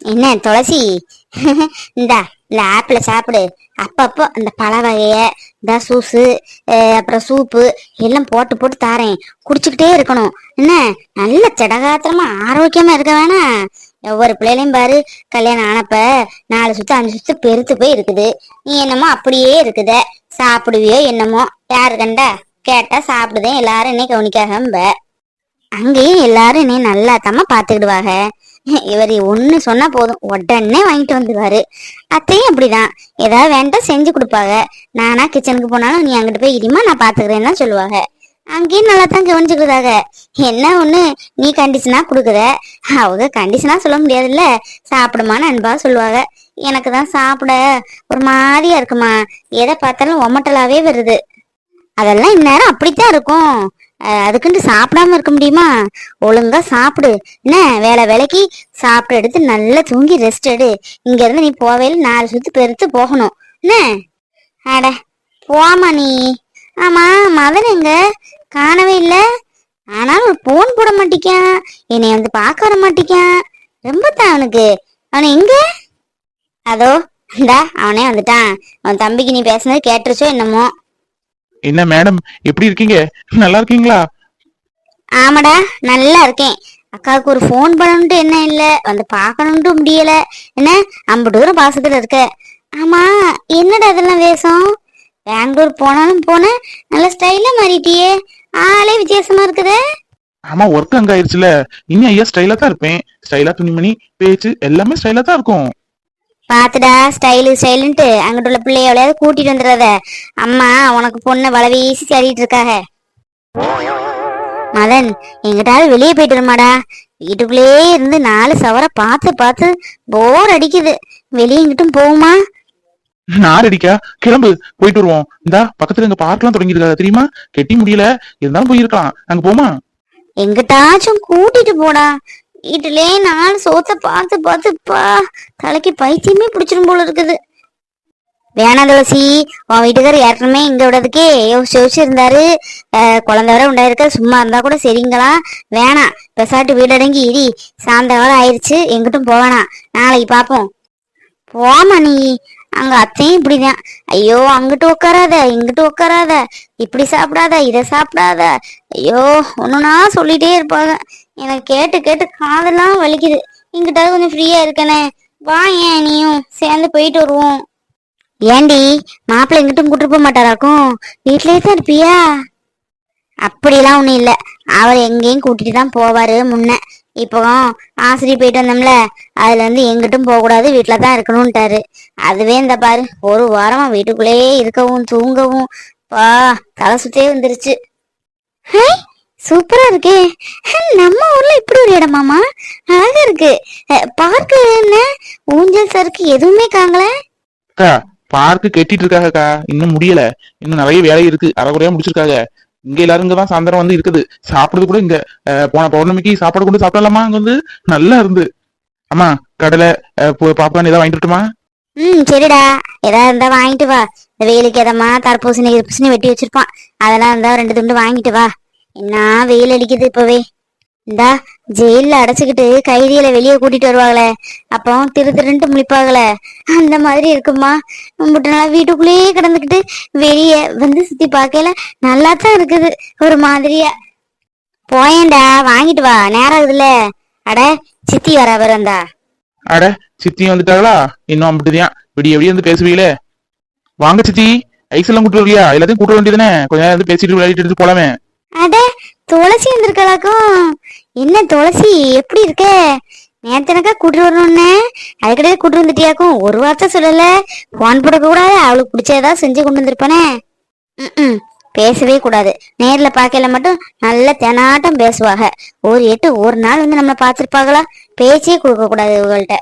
என்ன துளசி? இந்தா இந்த ஆப்பிள சாப்பிடு. அப்பப்போ அந்த பழ வகைய இந்த சூஸு அப்புறம் சூப்பு எல்லாம் போட்டு போட்டு தாரேன். குடிச்சுக்கிட்டே இருக்கணும். என்ன? நல்ல திடகாத்திரமா ஆரோக்கியமா இருக்க வேணாம் ஒவ்வொரு பிள்ளைகளையும் பாரு. கல்யாணம் ஆனப்ப நாலு சுத்து அஞ்சு சுத்து பெருத்து போய் இருக்குது. நீ என்னமோ அப்படியே இருக்குத. சாப்பிடுவியோ என்னமோ? யாரு கண்டா? கேட்டா சாப்பிடுதேன். எல்லாரும் என்னை கவனிக்காகம்ப. அங்கேயும் எல்லாரும் என்னை நல்லா தம்மா பாத்துக்கிடுவாங்க இவர் ஒன்று சொன்னால் போதும். உடனே வாங்கிட்டு வந்துடுவாரு அத்தையும் அப்படிதான். ஏதாவது வேண்டாம் செஞ்சு கொடுப்பாங்க. நானா கிச்சனுக்கு போனாலும் நீ அங்கிட்டு போய் இடிமா நான் பார்த்துக்கிறேன்னு தான் சொல்லுவாங்க. அங்கேயும் நல்லா தான் கவனிச்சுக்கிறதாக என்ன ஒண்ணு? நீ கண்டிஷனா கொடுக்குற? அவங்க கண்டிஷனா சொல்ல முடியாதுல்ல. சாப்பிடுமான்னு அன்பாக சொல்லுவாங்க. எனக்கு தான் சாப்பிட ஒரு மாதிரியா இருக்குமா. எதை பார்த்தாலும் ஒமட்டலாவே வருது. அதெல்லாம் இந்நேரம் அப்படித்தான் இருக்கும். அதுக்குன்ட்டு சாப்பிடாம இருக்க முடியுமா? ஒழுங்கா சாப்பிடு. என்ன வேலை வேலைக்கு சாப்பிட்டு எடுத்து நல்லா தூங்கி ரெஸ்ட் எடு. இங்க இருந்து நீ போவேல நாலு சுத்து பெருத்து போகணும். என்ன? அட போமா நீ. ஆமா மதன் எங்க? காணவே இல்ல. ஆனாலும் போன் போட மாட்டேக்கான். என்னை வந்து பார்க்க வர மாட்டேக்கான். ரொம்ப தான் அவனுக்கு. அவன் எங்க? அதோ இந்தா அவனே வந்துட்டான். அவன் தம்பிக்கு நீ பேசுனது கேட்டுருச்சோ என்னமோ. என்ன மேடம் எப்படி இருக்கீங்க? நல்லா இருக்கீங்களா? ஆமாடா நல்லா இருக்கேன். அக்காவுக்கு ஒரு ஃபோன் பண்ணணும்ட்டு என்ன இல்ல. வந்து பார்க்கணும்ட்டு முடியல. என்ன? ஐம்பது தூரம் பாசத்துல இருக்க. ஆமா என்னடா அதெல்லாம் வேஷம்? பெங்களூர் போனாலும் போன நல்ல ஸ்டைலா மாறிட்டியே. ஆளே வித்தியாசமா இருக்குதே. ஆமா ஒர்க் அங்க ஆயிருச்சுல. இனி ஐயா ஸ்டைலா தான் இருப்பேன். ஸ்டைலா துணிமணி பேச்சு எல்லாமே ஸ்டைலா தான் இருக்கும். பாத்துடா ஸ்டைலு ஸ்டைலுன்ட்டு அங்கிட்டு உள்ள பிள்ளைய எவ்வளையாவது கூட்டிட்டு வந்துடாத அம்மா உனக்கு பொண்ணை வள வீசி தேடிட்டு இருக்காக மதன் எங்கிட்டாவது வெளியே போயிட்டு வருமாடா. வீட்டுக்குள்ளேயே இருந்து நாலு சவர பார்த்து பார்த்து போர் அடிக்குது. வெளியே எங்கிட்டும் போகுமா? நான் ரெடிக்கா கிளம்பு போயிட்டு வருவோம். இந்தா பக்கத்துல எங்க பார்க்லாம் தொடங்கியிருக்காங்க தெரியுமா? கெட்டி முடியல. இருந்தாலும் போயிருக்கலாம். அங்க போமா? எங்கிட்டாச்சும் கூட்டிட்டு போடா. வீட்டுலயே நாலு சோத்த பார்த்து பார்த்துப்பா தலைக்கு பைத்தியமே பிடிச்சிரும் போல இருக்குது. வேணாம் துளசி உன் வீட்டுக்காரர் ஏற்கனவே இங்க விடதுக்கே யோசிச்சு யோசிச்சு இருந்தாரு. குழந்தை வர உண்டாயிருக்க சும்மா இருந்தா கூட சரிங்களா? வேணாம் பெசாட்டு வீடடங்கி இடி சாயந்தரம் ஆயிடுச்சு எங்கிட்டும் போவேணாம். நாளைக்கு பார்ப்போம் போமா நீ அங்க அத்தையும் இப்படிதான். ஐயோ அங்கிட்டு உட்காராத இங்கிட்டு உட்காராத இப்படி சாப்பிடாத இதை சாப்பிடாத. ஐயோ ஒன்னுன்னா சொல்லிட்டே இருப்பாங்க. எனக்கு கேட்டு கேட்டு காதெல்லாம் வலிக்குது. இங்கிட்டாவது கொஞ்சம் ஃப்ரீயா இருக்கனே. வா ஏன் நீயும்? சேர்ந்து போயிட்டு வருவோம். ஏண்டி மாப்பிள்ளை எங்கிட்டும் கூட்டு போக மாட்டாராக்கும் வீட்லயே தான் இருப்பியா? அப்படிலாம் ஒண்ணும் இல்ல. அவர் எங்கேயும் கூட்டிட்டு தான் போவாரு முன்ன. இப்போ ஆசிரியர் போயிட்டு வந்தோம்ல. அதுல இருந்து எங்கிட்டும் போக கூடாது தான் இருக்கணும்ட்டாரு. அதுவே இந்த பாரு ஒரு வாரமா வீட்டுக்குள்ளேயே இருக்கவும் தூங்கவும். பா தலை சுத்தே வந்துருச்சு. ஹே! சூப்பரா இருக்கே. நம்ம ஊர்ல இப்படி ஒரு இடமாமா அழகா இருக்கு. பார்க்கு என்ன? ஊஞ்சல் சறுக்கு எதுவுமே காங்கல பார்க்கு கெட்டிட்டு இருக்காங்கக்கா இன்னும் முடியல. இன்னும் நிறைய வேலை இருக்கு. அரைக்குறையா முடிச்சிருக்காங்க. இங்க எல்லாரும் இங்கதான் சாயந்தரம் வந்து இருக்குது. சாப்பிடுறது கூட இங்க. போன பௌர்ணமிக்கு சாப்பாடு கொண்டு சாப்பிடலாமா? அங்க வந்து நல்லா இருந்து. அம்மா கடலை பாப்கார்ன் ஏதாவது வாங்கிட்டு வரட்டுமா? ம் சரிடா. ஏதாவது இருந்தா வாங்கிட்டு வா. இந்த வெயிலுக்கு எதமா தர்பூசணி கிருப்பூசணி வெட்டி வச்சிருப்பான். அதெல்லாம் இருந்தா ரெண்டு துண்டு வாங்கிட்டு வா. என்ன வெயில் அடிக்குது இப்பவே. இந்தா ஜெயில அடைச்சுக்கிட்டு கைதிகளை வெளியே கூட்டிட்டு வருவாங்களே. அப்போ திரு திருன்ட்டு முழிப்பாங்களே. அந்த மாதிரி இருக்குமா? முட்டு நாளா வீட்டுக்குள்ளேயே கிடந்துக்கிட்டு வெளியே வந்து சுத்தி பார்க்கல நல்லா தான் இருக்குது. ஒரு மாதிரியா. போயேன்டா வாங்கிட்டு வா. நேரம் ஆகுதுல்ல. அட சித்தி வர வரந்தா அட சித்தியும் வந்துட்டாங்களா இன்னும் அப்படிதான் விடிய விடிய வந்து பேசுவீங்களே. வாங்க சித்தி. ஐஸ் எல்லாம் கூட்டு வரலையா எல்லாத்தையும் கூட்ட வேண்டியதுனே கொஞ்ச நேரம் வந்து பேசிட்டு விளையாடிட்டு போலாமே. அட துளசி வந்திருக்கலாக்கும். என்ன துளசி எப்படி இருக்க? நேத்தனக்கா கூட்டு வரணும்னு? அதுக்கிட்டே கூட்டு வந்துட்டியாக்கும். ஒரு வார்த்தை சொல்லல. போன் போட கூடாது அவளுக்கு பிடிச்சதா செஞ்சு கொண்டு வந்திருப்பானே. ம் பேசவே கூடாது. நேர்ல பார்க்கல மட்டும் நல்ல தெனாட்டம் பேசுவாங்க ஒரு எட்டு ஒரு நாள் வந்து நம்மளை பார்த்திருப்பாங்களா பேச்சே கொடுக்க கூடாது இவங்கள்ட்ட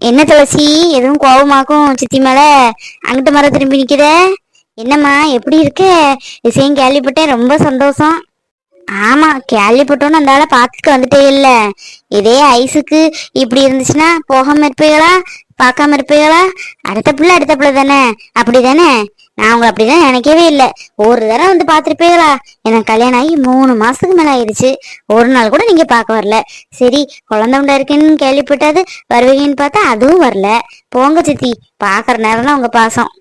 என்ன துளசி? எதுவும் கோபமாக்கும் சித்தி மேல? அங்கிட்ட மரம் திரும்பி நிக்கிற என்னம்மா எப்படி இருக்க? விஷயம் கேள்விப்பட்டேன் ரொம்ப சந்தோஷம். ஆமா கேள்விப்பட்டோன்னு அந்த ஆளை பார்த்துட்டு வந்துட்டே இல்ல. இதே ஐஸுக்கு இப்படி இருந்துச்சுன்னா போகாம இருப்பீங்களா? பார்க்காம இருப்பீங்களா? அடுத்த பிள்ளை அடுத்த பிள்ளை தானே? அப்படிதானே நான் உங்களை அப்படிதான் நினைக்கவே இல்லை. ஒரு தடவை வந்து பார்த்துருப்பீங்களா? எனக்கு கல்யாணம் ஆகி மூணு மாசத்துக்கு மேல ஆயிடுச்சு. ஒரு நாள் கூட நீங்க பார்க்க வரல. சரி குழந்தை உண்டா இருக்குன்னு கேள்விப்பட்டாது வருவீங்கன்னு பார்த்தா அதுவும் வரல. போங்க சித்தி பாக்குற நேரம் தான் உங்க பாசம்.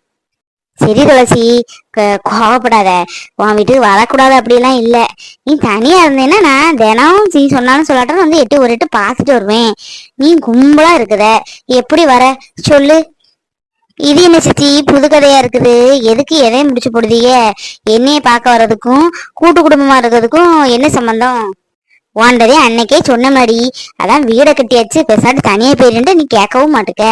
சரி துளசி க- கோவப்படாத. உன் வீட்டுக்கு வரக்கூடாது அப்படிலாம் இல்லை. நீ தனியா இருந்தேன்னா நான் தினம் நீ சொன்னாலும் சொல்லாட்டும் வந்து எட்டு ஒரு எட்டு பார்த்துட்டு வருவேன். நீ கும்பலா இருக்குத. எப்படி வர? சொல்லு. இது என்ன சித்தி? புது கதையா இருக்குது. எதுக்கு எதையும் முடிச்சு போடுதீங்க? என்னைய பார்க்க வர்றதுக்கும் கூட்டு குடும்பமா இருக்கிறதுக்கும் என்ன சம்பந்தம்? வாண்டதே அன்னைக்கே சொன்ன மாதிரி அதான் வீடை கட்டியாச்சு பெசாட்டு தனியாக போயிருந்துட்டு நீ கேட்கவும் மாட்டுக்க.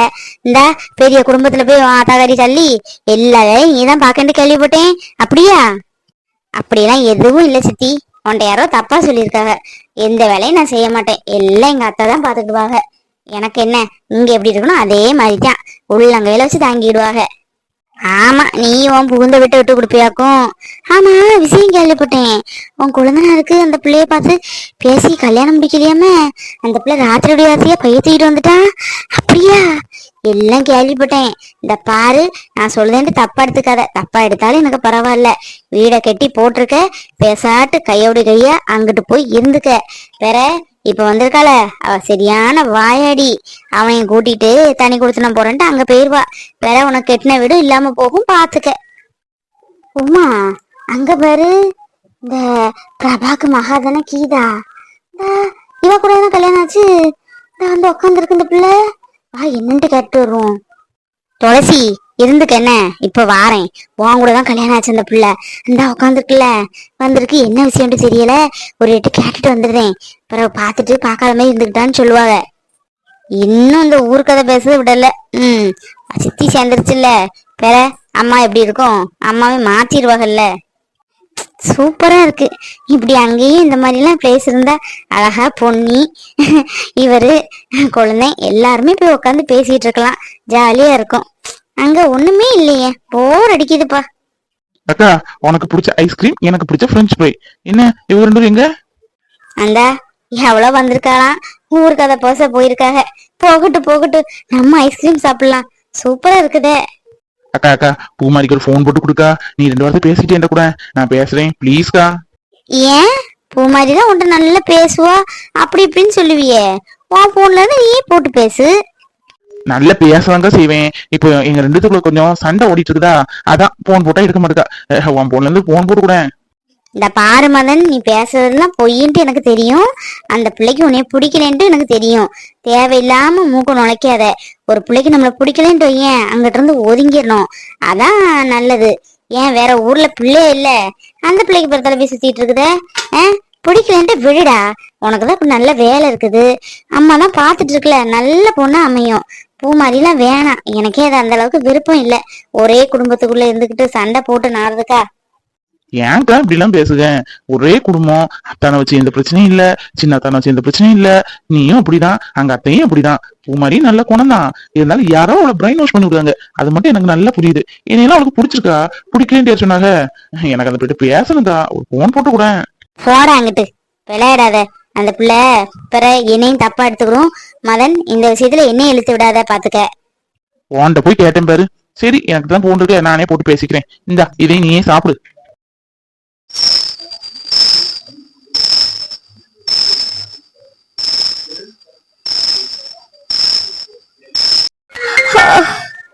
இந்தா பெரிய குடும்பத்துல போய் ஆத்தாகாரி தள்ளி. எல்லா வேலையும் நீ தான் பார்க்கண்டு கேள்விப்பட்டேன். அப்படியா? அப்படியெல்லாம் எதுவும் இல்லை சித்தி. உன்ட்ட யாரோ தப்பா சொல்லியிருக்காங்க. எந்த வேலையும் நான் செய்ய மாட்டேன். எல்லாம் எங்க அத்தை தான் பார்த்துக்குவாங்க. எனக்கு என்ன இங்க எப்படி இருக்கணும்? அதே மாதிரி தான் உள்ளங்கையில வச்சு தாங்கிடுவாங்க. ஆமா நீ உன் புகுந்த விட்டு விட்டு கொடுப்பியாக்கும். ஆமா விஷயம் கேள்விப்பட்டேன். உன் குழந்தைனாருக்கு அந்த பிள்ளைய பார்த்து பேசி கல்யாணம் முடிக்கலையாம? அந்த பிள்ளை ராத்திரி ஆசையா பைய தூக்கிட்டு வந்துட்டா? அப்படியா? எல்லாம் கேள்விப்பட்டேன். இந்த பாரு நான் சொல்லுதேன்ட்டு தப்பா எடுத்துக்காத. தப்பா எடுத்தாலும் எனக்கு பரவாயில்ல. வீடை கட்டி போட்டிருக்க பேசாட்டு கையோடு கையா அங்கிட்டு போய் இருந்துக்க. வேற இப்ப வந்திருக்காள. அவ சரியான வாயாடி. அவன் கூட்டிட்டு தனி கொடுத்து நான் போறேன்ட்டு அங்க போயிருவா. வேற உனக்கு கெட்டின வீடு இல்லாம போகும் பாத்துக்க. உமா அங்க பாரு. இந்த பிரபாக்கு மகாதன கீதா. இவ கூட கல்யாணம் ஆச்சு? இந்த வந்து உட்காந்துருக்கு இந்த பிள்ளை. வா என்னன்ட்டு கேட்டு வருவோம். துளசி இருந்துக்க என்ன? இப்ப வாரேன். உன் கூட தான் கல்யாணம் ஆச்சு அந்த பிள்ளை. இந்தா உட்காந்துருக்குல்ல வந்திருக்கு. என்ன விஷயம்னு தெரியல. ஒரு எட்டு கேட்டுட்டு வந்துடுறேன். பிறகு பார்த்துட்டு பார்க்காத மாதிரி இருந்துக்கிட்டான்னு சொல்லுவாங்க. இன்னும் இந்த ஊர் கதை பேசுறது விடல. ம் சித்தி சேர்ந்துருச்சுல்ல. பெற அம்மா எப்படி இருக்கும்? அம்மாவே மாத்திடுவாங்கல்ல சூப்பரா இருக்கு. இப்படி அங்கேயும் இந்த மாதிரிலாம் பிளேஸ் இருந்தா அழகா பொன்னி இவரு குழந்தை எல்லாருமே போய் உட்காந்து பேசிட்டு இருக்கலாம். ஜாலியா இருக்கும். அங்க ஒண்ணுமே இல்லையே. போர் அடிக்குதுப்பா. அக்கா உனக்கு பிடிச்ச ஐஸ்கிரீம் எனக்கு பிடிச்ச ஃப்ரெஞ்ச் ஃப்ரை என்ன இவங்க ரெண்டு எங்க? அந்த எவ்வளவு வந்திருக்காளாம். ஊர் கதை போச போயிருக்காங்க. போகட்டும் போகட்டும். நம்ம ஐஸ்கிரீம் சாப்பிடலாம். சூப்பரா இருக்குதே. அக்கா அக்கா பூமாரிக்கு ஒரு ஃபோன் போட்டு கொடுக்கா. நீ ரெண்டு வாரத்தை பேசிட்டே என்கிட்ட கூட. நான் பேசுறேன். ப்ளீஸ்க்கா ஏன்? பூமாரி தான் உன்ட்ட நல்லா பேசுவா? அப்படி இப்படின்னு சொல்லுவியே. உன் போன்ல இருந்து நீயே போட்டு பேசு. நல்ல பேசதாங்க செய்வேன். இப்போ எங்க ரெண்டுத்துக்குள்ள கொஞ்சம் சண்டை ஓடிட்டு இருக்குதா? அதான் போன் போட்டா எடுக்க மாட்டேக்கா. உன் போன்ல இருந்து போன் போட்டு கூட. இந்த பாரு மதன் நீ பேசுறதுலாம் பொய்ன்ட்டு எனக்கு தெரியும். அந்த பிள்ளைக்கு உன்னைய பிடிக்கலன்ட்டு எனக்கு தெரியும். தேவையில்லாம மூக்க நுழைக்காத. ஒரு பிள்ளைக்கு நம்மளை பிடிக்கலன்ட்டு ஏன் அங்கிட்ட இருந்து ஒதுங்கிடணும். அதான் நல்லது. ஏன் வேற ஊர்ல பிள்ளை இல்ல? அந்த பிள்ளைக்கு பிறத்தால போய் சுத்திட்டு இருக்குத? ஆ? பிடிக்கலன்ட்டு விடுடா. உனக்கு தான் நல்ல வேலை இருக்குது. அம்மா தான் பாத்துட்டு இருக்கல. நல்ல பொண்ணா அமையும். பூ மாதிரிலாம் வேணாம். எனக்கே அது அந்த அளவுக்கு விருப்பம் இல்லை. ஒரே குடும்பத்துக்குள்ள இருந்துகிட்டு சண்டை போட்டு நாடுறதுக்கா? ஏன்க்கா இப்படி எல்லாம் பேசுக? ஒரே குடும்பம். அத்தானை வச்சு எந்த பிரச்சனையும் இல்ல. சின்ன அத்தானை வச்சு எந்த பிரச்சனையும் இல்ல. நீயும் அப்படிதான். அங்க அத்தையும் அப்படிதான். பூமாரி நல்ல குணம் தான். இருந்தாலும் யாரோ அவளை பிரைன் வாஷ் பண்ணி விடுறாங்க. அது மட்டும் எனக்கு நல்லா புரியுது. என்னையெல்லாம் அவளுக்கு பிடிச்சிருக்கா? பிடிக்கலன்னு சொன்னாங்க. எனக்கு அதை போயிட்டு பேசணுக்கா ஒரு போன் போட்டு கூட. போடா அங்கிட்டு. விளையாடாத. அந்த பிள்ளை பிற என்னையும் தப்பா எடுத்துக்கிறோம். மதன் இந்த விஷயத்துல என்னையும் இழுத்து விடாத. பாத்துக்க. உன்கிட்ட போய் கேட்டேன் பாரு. சரி எனக்கு தான் போன் இருக்கு. நானே போட்டு பேசிக்கிறேன். இந்தா இதை நீயே சாப்பிடு.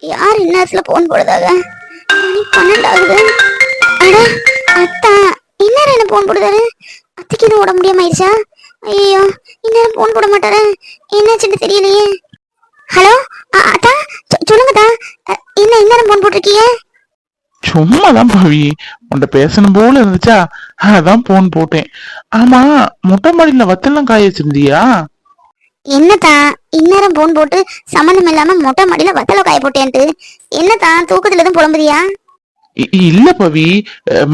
யார் இந்நேரத்தில் போன் போடுதாக மணி பன்னெண்டு ஆகுது. அட அத்தா இந்நேரம் என்ன போன் போடுதாரு அத்தைக்கு எதுவும் உட முடியாம ஆயிடுச்சா? ஐயோ இந்நேரம் போன் போட மாட்டாரு? என்னாச்சுன்னு தெரியலையே. ஹலோ அத்தா சொ- சொல்லுங்கத்தா என்ன இந்நேரம் போன் போட்டிருக்கீங்க? சும்மாதான் பவி. உன்கிட்ட பேசணும் போல இருந்துச்சா? அதான் போன் போட்டேன். ஆமா மொட்டை மாடியில வத்தெல்லாம் காய வச்சிருந்தியா? என்னத்தா? இந்நேரம் போன் போட்டு சம்மந்தம் இல்லாம மொட்டை மாடியில வத்தல காய போட்டேன்ட்டு. என்னத்தா தூக்கத்துல எதுவும் புலம்புதியா? இல்ல பவி.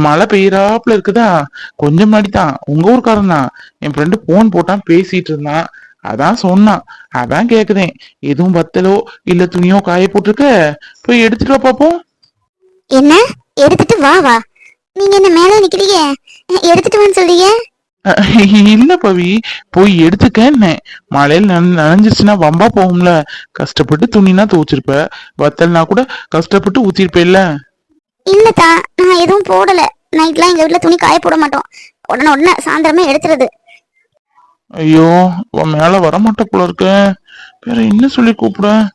மழை பெய்யறாப்புல இருக்குதா? கொஞ்சம் முன்னாடி தான் உங்க ஊர்க்காரன் தான். என் ஃப்ரெண்டு போன் போட்டான் பேசிட்டு இருந்தான். அதான் சொன்னான். அதான் கேக்குதேன். எதுவும் வத்தலோ இல்ல துணியோ காய போட்டிருக்க? போய் எடுத்துட்டு வா பாப்போம். என்ன? எடுத்துட்டு வா வா. நீங்க என்ன மேலே நிக்கிறீங்க எடுத்துட்டு வான்னு சொல்றீங்க? இல்ல பவி போய் எடுத்துக்கன்னேன் மழையில நன- நனைஞ்சிருச்சுன்னா வம்பா போகும்ல. கஷ்டப்பட்டு துணினா துவைச்சிருப்ப. வத்தல்னா கூட கஷ்டப்பட்டு ஊத்திருப்பேல்ல. இல்லத்தா நான் எதுவும் போடல. நைட்லாம் எங்க வீட்ல துணி காய போட மாட்டோம். உடனே உடனே சாயந்தரமே எடுத்துறது. ஐயோ உன் மேல வரமாட்ட போல இருக்க. வேற என்ன சொல்லி கூப்பிட?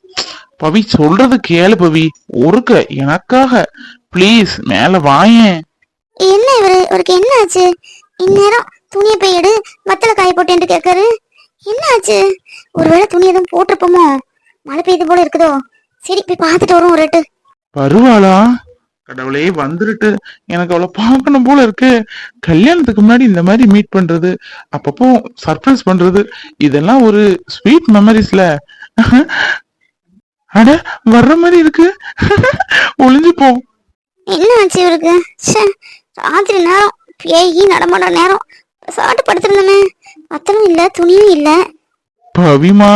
பவி சொல்றது கேளு பவி. ஒருக்க எனக்காக. ப்ளீஸ் மேல வாயேன். என்ன இவரு? இவருக்கு என்ன ஆச்சு? இந்நேரம் துணியை போய் எடு. வத்தல காய போட்டேன்ட்டு கேட்காரு. என்ன ஆச்சு ஒருவேளை துணி எதுவும் போட்டிருப்போமோ? மழை பெய்யுது போல இருக்குதோ? சரி போய் பார்த்துட்டு வரும் ஒரு எட்டு வருவாளா கடவுளே வந்துருட்டு. எனக்கு அவளை பார்க்கணும் போல இருக்கு. கல்யாணத்துக்கு முன்னாடி இந்த மாதிரி மீட் பண்றது அப்பப்போ சர்ப்ரைஸ் பண்றது இதெல்லாம் ஒரு ஸ்வீட் மெமரிஸ்ல அட வர்ற மாதிரி இருக்கு. ஒளிஞ்சு போ. என்ன ஆச்சு இவருக்கு ராத்திரி நேரம். பேயி நடமாடுற நேரம். சாட்டு படுத்திருந்தோமே. வத்தலும் இல்ல துணியும் இல்ல. பவிமா?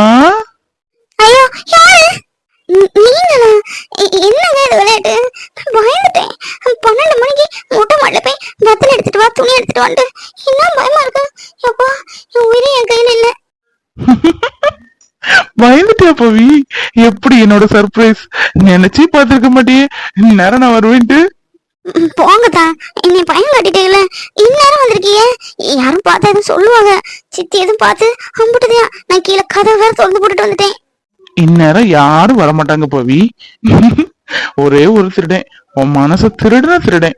ஐயோ யாரு? நீங்களா? என்னங்க இது விளையாட்டு? பயந்துட்டேன். பன்னெண்டு மணிக்கு மொட்டை மாடல போய் வத்தல் எடுத்துட்டு வா துணி எடுத்துட்டு வந்துட்டு என்ன பயமா இருக்கு? எப்பா என் உயிரே என் கையில இல்ல. பயந்துட்டியா பவி? எப்படி என்னோட சர்ப்ரைஸ் நினைச்சே பார்த்திருக்க மாட்டியே. நேரம் நான் வருவேன்ட்டு. போங்கத்தா. என்னை பயம் காட்டிட்டீங்கள இந்நேரம் வந்திருக்கீங்க யாரும் பார்த்தா எதுவும் சொல்லுவாங்க. சித்தி எதுவும் பார்த்து அம்புட்டுதையா. நான் கீழே கதை வேற திறந்து போட்டுட்டு வந்துட்டேன். இந்நேரம் யாரும் வரமாட்டாங்க பவி. ஒரே ஒரு திருடன். உன் மனச திருடுன திருடன்.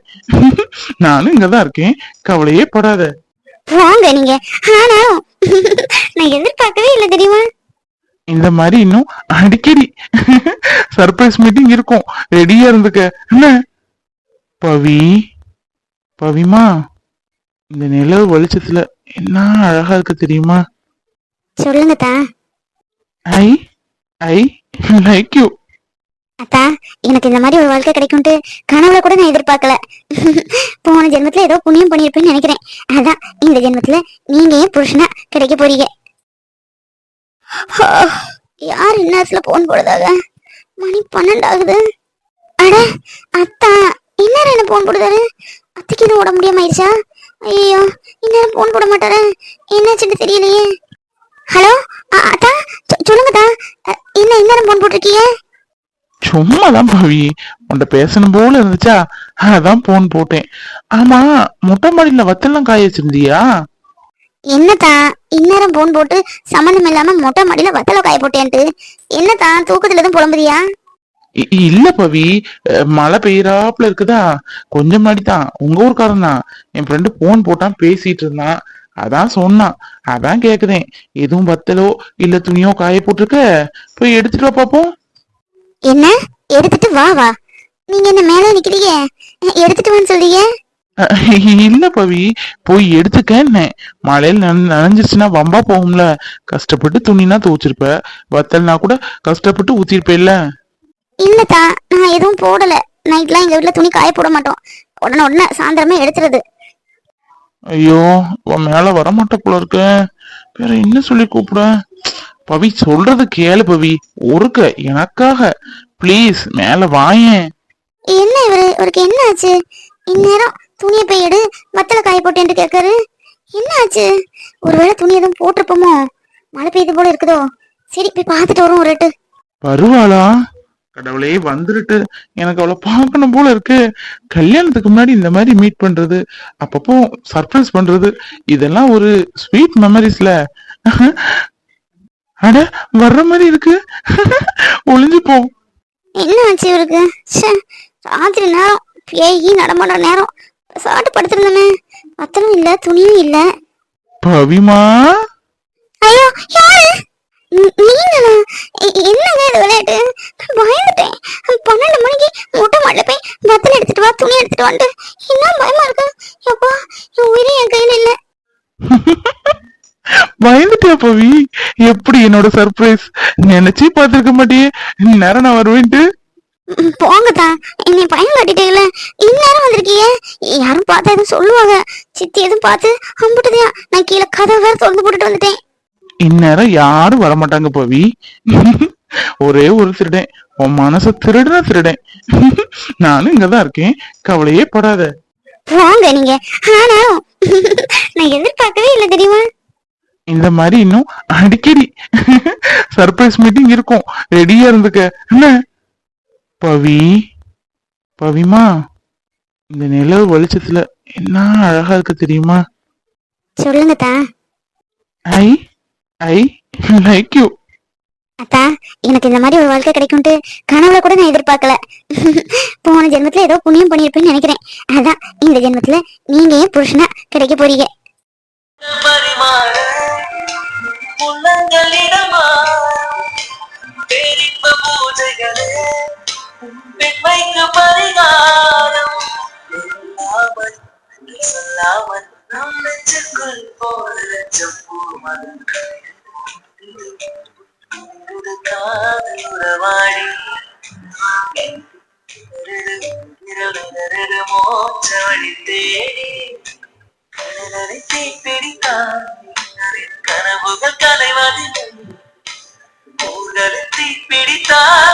நானும் இங்கதான் இருக்கேன். கவலையே படாத. வாங்க நீங்க. ஆனாலும் நான் எதிர்பார்க்கவே இல்லை தெரியுமா? இந்த மாதிரி இன்னும் அடிக்கடி. சர்ப்ரைஸ் மீட்டிங் இருக்கும். ரெடியா இருந்துக்க. என்ன பவி பவிமா இந்த நிலவு வெளிச்சத்துல என்ன அழகா இருக்கு தெரியுமா? சொல்லுங்கத்தா. ஐ ஐ லைக் யூ அத்தா எனக்கு இந்த மாதிரி ஒரு வாழ்க்கை கிடைக்கும்ட்டு கனவுல கூட நான் எதிர்பார்க்கல. போன ஜென்மத்துல ஏதோ புண்ணியம் பண்ணியிருப்பேன்னு நினைக்கிறேன். அதான் இந்த ஜென்மத்துல நீங்க ஏன் புருஷனா கிடைக்க போறீங்க? யார் இந்நேரத்துல போன் போடுதாக மணி பன்னெண்டு ஆகுது அட அத்தா இந்நேரம் என்ன போன் போடுதாரு அத்தைக்கு எதுவும் உட முடியாம ஆயிடுச்சா? ஐயோ இந்நேரம் போன் போட மாட்டாரு? என்னாச்சுன்னு தெரியலையே. ஹலோ அத்தா சொல்லுங்கத்தா. என்ன இந்நேரம் போன் போட்டிருக்கீங்க? சும்மாதான் பவி. உன்கிட்ட பேசணும் போல இருந்துச்சா? அதான் போன் போட்டேன். ஆமா மொட்டை மாடியில வத்தெல்லாம் காய வச்சிருந்தியா? என்னத்தா இந்நேரம் போன் போட்டு சம்மந்தம் இல்லாம மொட்டை மாடியில வத்தல காய போட்டேன்ட்டு என்னத்தா தூக்கத்துல எதுவும் புலம்புதியா? இல்ல பவி. மழை பெய்யறாப்புல இருக்குதா? கொஞ்சம் முன்னாடி தான் உங்க ஊர்க்காரன் தான் என் ஃப்ரெண்டு போன் போட்டான் பேசிட்டு இருந்தான். அதான் சொன்னான். அதான் கேக்குதேன். எதுவும் வத்தலோ இல்ல துணியோ காய போட்டிருக்க? போய் எடுத்துட்டு வா பாப்போம். என்ன? எடுத்துட்டு வா வா. நீங்க என்ன மேலே நிக்கிறீங்க? எடுத்துட்டு வான்னு சொல்றீங்க? இல்ல பவி. போய் எடுத்துக்கன்னேன் மழையில நன- நனைஞ்சிருச்சுன்னா வம்பா போகும்ல. கஷ்டப்பட்டு துணினா துவச்சிருப்ப. வத்தல்னா கூட கஷ்டப்பட்டு ஊத்திருப்பேல்ல. இல்லத்தா நான் எதுவும் போடல. நைட்லாம் எங்க வீட்ல துணி காய போட மாட்டோம். உடனே உடனே சாயந்தரமே எடுத்துறது. ஐயோ உன் மேல வரமாட்ட போல இருக்க. வேற என்ன சொல்லி கூப்பிட? பவி சொல்றது கேளு பவி. ஒருக்க எனக்காக. ப்ளீஸ் மேல வாயேன். என்ன இவரு? இவருக்கு என்ன ஆச்சு? இந்நேரம் துணியை போய் எடு வத்தல காய போட்டேன்ட்டு கேட்காரு. என்ன ஆச்சு? ஒருவேளை துணி எதுவும் போட்டிருப்போமோ? மழை பெய்யுது போல இருக்குதோ? சரி போய் பார்த்துட்டு வரும் ஒரு வருவாளா? கடவுளே வந்துருட்டு. எனக்கு அவளை பார்க்கணும் போல இருக்கு. கல்யாணத்துக்கு முன்னாடி இந்த மாதிரி மீட் பண்றது அப்பப்போ சர்ப்ரைஸ் பண்றது இதெல்லாம் ஒரு ஸ்வீட் மெமரிஸ்ல அட வர்ற மாதிரி இருக்கு. ஒளிஞ்சு போ. என்ன ஆச்சு இவருக்கு? ராத்திரி நேரம். பேயி நடமாடுற நேரம். சாட்டு படுத்திருந்தோமே வத்தலும் இல்ல துணியும் இல்ல. பவிமா? ஐயோ நீங்களா? என்னங்க இது விளையாட்டு? பயந்துட்டேன். பன்னெண்டு மணிக்கு மொட்டை மாடல போய் வத்தல் எடுத்துட்டு வா துணி எடுத்துட்டு வந்துட்டு என்ன பயமா இருக்கு? எப்பா என் உயிரே என் கையில இல்ல. பயந்துட்டியா பவி? எப்படி என்னோட சர்ப்ரைஸ் நினைச்சே பார்த்திருக்க மாட்டியே. நேரம் நான் வருவேன்ட்டு. போங்கத்தா என்னை பயம் காட்டிட்டீங்கள இந்நேரம் வந்திருக்கீங்க யாரும் பார்த்தா எதுவும் சொல்லுவாங்க. சித்தி எதுவும் பார்த்து அம்புட்டுதையா. நான் கீழே கதை வேற திறந்து போட்டுட்டு வந்துட்டேன். இந்நேரம் யாரும் வரமாட்டாங்க பவி. ஒரே ஒரு திருடன். உன் மனச திருடுன திருடன். நானும் இங்கதான் இருக்கேன். கவலையே படாத. வாங்க நீங்க. ஆனாலும் நான் எதிர்பார்க்கவே இல்லை தெரியுமா? இந்த மாதிரி இன்னும் அடிக்கடி சர்ப்ரைஸ் மீட்டிங் இருக்கும். ரெடியா இருந்துக்க. என்ன? பவி. பவிமா இந்த நிலவு வெளிச்சத்துல என்ன அழகா இருக்கு தெரியுமா? சொல்லுங்க ஐ. ஐ லைக் யூ அத்தா எனக்கு இந்த மாதிரி ஒரு வாழ்க்கை கிடைக்கும்ட்டு கனவுல கூட நான் எதிர்பார்க்கல. போன ஜென்மத்துல ஏதோ புண்ணியம் பண்ணியிருப்பேன்னு நினைக்கிறேன். அதான் இந்த ஜென்மத்துல நீங்க ஏன் புருஷனா கிடைக்க போறீங்க? சொல்லாமல் சொல்லாமல் நம் நெஞ்சுக்குள் போல லட்சம் பூ மலர்கள் உறவாடி இரவு தேடி கடலரை தீப்பிடித்தான் கனவுகள் கலைவதில்லை ஊர்களை தீப்பிடித்தான்